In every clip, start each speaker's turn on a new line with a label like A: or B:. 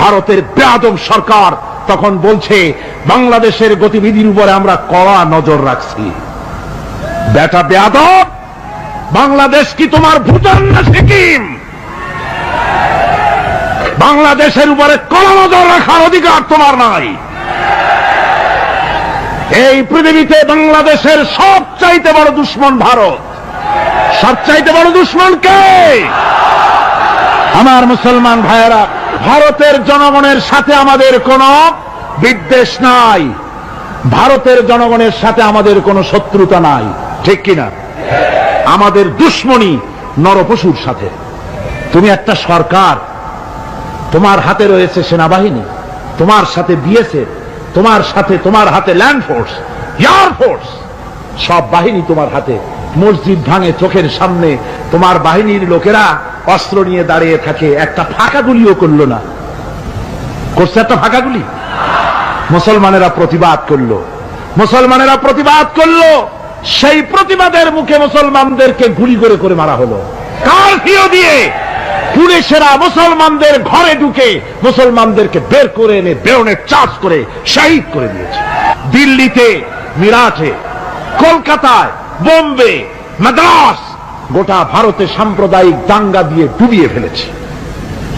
A: ভারতের বেয়াদব সরকার তখন বলছে, বাংলাদেশের গতিবিধির উপরে আমরা কড়া নজর রাখছি। বেটা বেয়াদব বাংলাদেশ কি তোমার ভুটান না সিকিম? বাংলাদেশের উপরে কড়া নজর রাখার অধিকার তোমার নাই। এই পৃথিবীতে বাংলাদেশের সবচাইতে বড় দুশ্মন ভারত। সবচাইতে বড় দুশ্মন কে? আমার মুসলমান ভাইয়েরা ভারতের জনগণের সাথে আমাদের কোনো বিদ্বেষ নাই। ভারতের জনগণের সাথে আমাদের কোনো শত্রুতা নাই। ঠিক কিনা? আমাদের দুশ্মনী নরপশুর সাথে। তুমি একটা সরকার। তোমার হাতে রয়েছে সেনাবাহিনী। তোমার সাথে বিএসএফ। তোমার সাথে তোমার হাতে ল্যান্ড ফোর্স, এয়ার ফোর্স। সব বাহিনী তোমার হাতে মসজিদ ভাঙে চোখের সামনে। তোমার বাহিনীর লোকেরা অস্ত্র নিয়ে দাঁড়িয়ে থাকে। একটা ফাঁকা গুলিও করল না। করছে একটা ফাঁকা গুলি মুসলমানেরা প্রতিবাদ করল। মুসলমানেরা প্রতিবাদ করল। সেই প্রতিবাদের মুখে মুসলমানদেরকে গুলি করে করে মারা হলো। কারফিউ দিয়ে? পুলিশেরা মুসলমানদের ঘরে ঢুকে মুসলমানদেরকে বের করে এনে বেরোনে চার্জ করে শহীদ করে দিয়েছে। দিল্লিতে, মিরাটে, কলকাতায় বোম্বে, মাদ্রাস, গোটা ভারতে সাম্প্রদায়িক দাঙ্গা দিয়ে ডুবিয়ে ফেলেছে।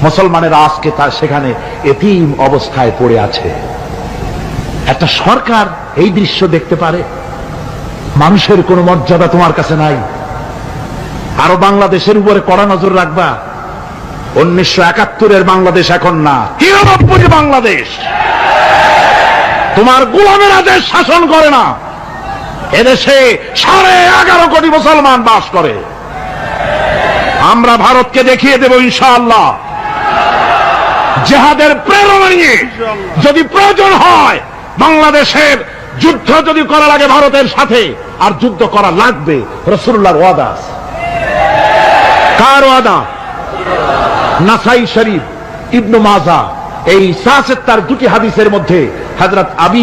A: মুসলমানেরা আজকে তার সেখানে এতিম অবস্থায় পড়ে আছে। একটা সরকার এই দৃশ্য দেখতে পারে? মানুষের কোনো মর্যাদা তোমার কাছে নাই। আরও বাংলাদেশের উপরে কড়া নজর রাখবা। উনিশশো একাত্তরের বাংলাদেশ এখন না তিরানব্বই বাংলাদেশ। তোমার গোলামেরা দেশ শাসন করে না। এদেশে সাড়ে এগারো কোটি মুসলমান বাস করে। আমরা ভারতকে দেখিয়ে দেব ইনশাআল্লাহ। জেহাদের প্রেরণা নিয়ে যদি প্রয়োজন হয়, বাংলাদেশের যুদ্ধ যদি করা লাগে ভারতের সাথে, আর যুদ্ধ করা লাগবে, রসুল্লাহর ওয়াদা কার ওয়াদা? নাসাই শরীফ, ইবনু মাজা। এই তার দুটি হাদিসের মধ্যে হযরত আবি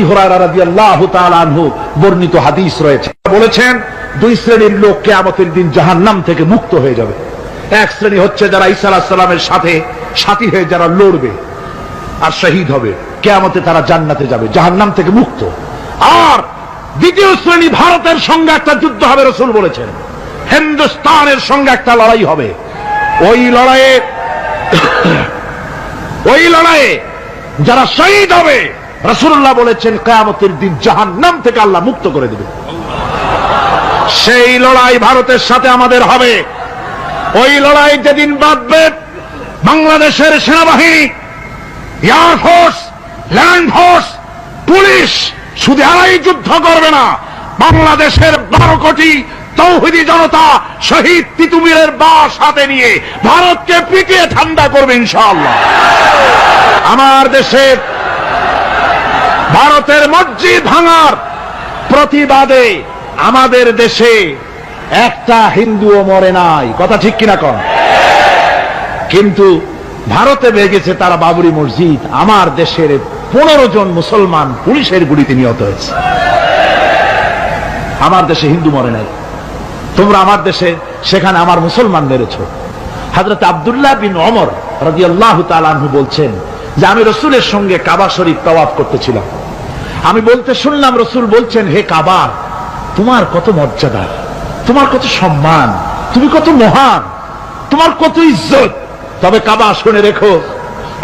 A: আনহু বর্ণিত হাদিস রয়েছে। বলেছেন, দুই শ্রেণির লোক কিয়ামতের দিন জাহান্নাম থেকে মুক্ত হয়ে যাবে। এক শ্রেণি হচ্ছে যারা ঈসা আলাইহিস সালামের সাথে সাথী হয়ে যারা লড়বে আর শহীদ হবে, কেয়ামতে তারা জান্নাতে যাবে, জাহান্নাম থেকে মুক্ত। আর দ্বিতীয় শ্রেণি ভারতের সঙ্গে একটা যুদ্ধ হবে, রসুল বলেছেন। হিন্দুস্তানের সঙ্গে একটা লড়াই হবে। ওই লড়াইয়ে ওই লড়াইয়ে যারা শহীদ হবে রসুল্লাহ বলেছেন কেয়ামতের দিন জাহান্নাম থেকে আল্লাহ মুক্ত করে দেবে। সেই লড়াই ভারতের সাথে আমাদের হবে। ওই লড়াই যেদিন বাঁধবে, বাংলাদেশের সেনাবাহিনী, air force, land force, police শুধু এরাই যুদ্ধ করবে না, বাংলাদেশের বারো কোটি তৌহিদি জনতা শহীদ তিতুমিরের বাস হাতে নিয়ে ভারতকে পিটিয়ে ঠান্ডা করবে ইনশাআল্লাহ। আমার দেশের ভারতের মসজিদ ভাঙার প্রতিবাদে আমাদের দেশে একটা হিন্দুও মরে নাই। কথা ঠিক কিনা কন? কিন্তু ভারতে বেগেছে তারা বাবরি মসজিদ। আমার দেশের পনেরো জন মুসলমান পুলিশের গুলিতে নিহত হয়েছে। আমার দেশে হিন্দু মরে নাই। তোমরা আমার দেশে, সেখানে আমার মুসলমান মেরেছ হাজরত আবদুল্লাহ বিন অমর রাজি আল্লাহ বলছেন যে, আমি রসুলের সঙ্গে কাবা শরীফ তওয়াফ করতেছিলাম। আমি বলতে শুনলাম, রসুল বলছেন, হে কাবা, তোমার কত মর্যাদা, তোমার কত সম্মান, তুমি কত মহান, তোমার কত ইজ্জত। তবে কাবা শুনে রেখো,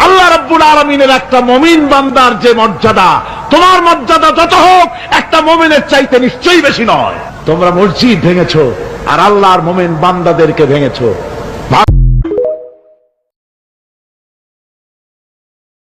A: আল্লাহ রব্বুল আলমিনের একটা মমিন বান্দার যে মর্যাদা, তোমার মর্যাদা যত হোক, একটা মমিনের চাইতে নিশ্চয়ই বেশি নয়। তোমরা মসজিদ ভেঙেছো আর আল্লাহর মোমেন বান্দাদেরকে ভেঙেছো।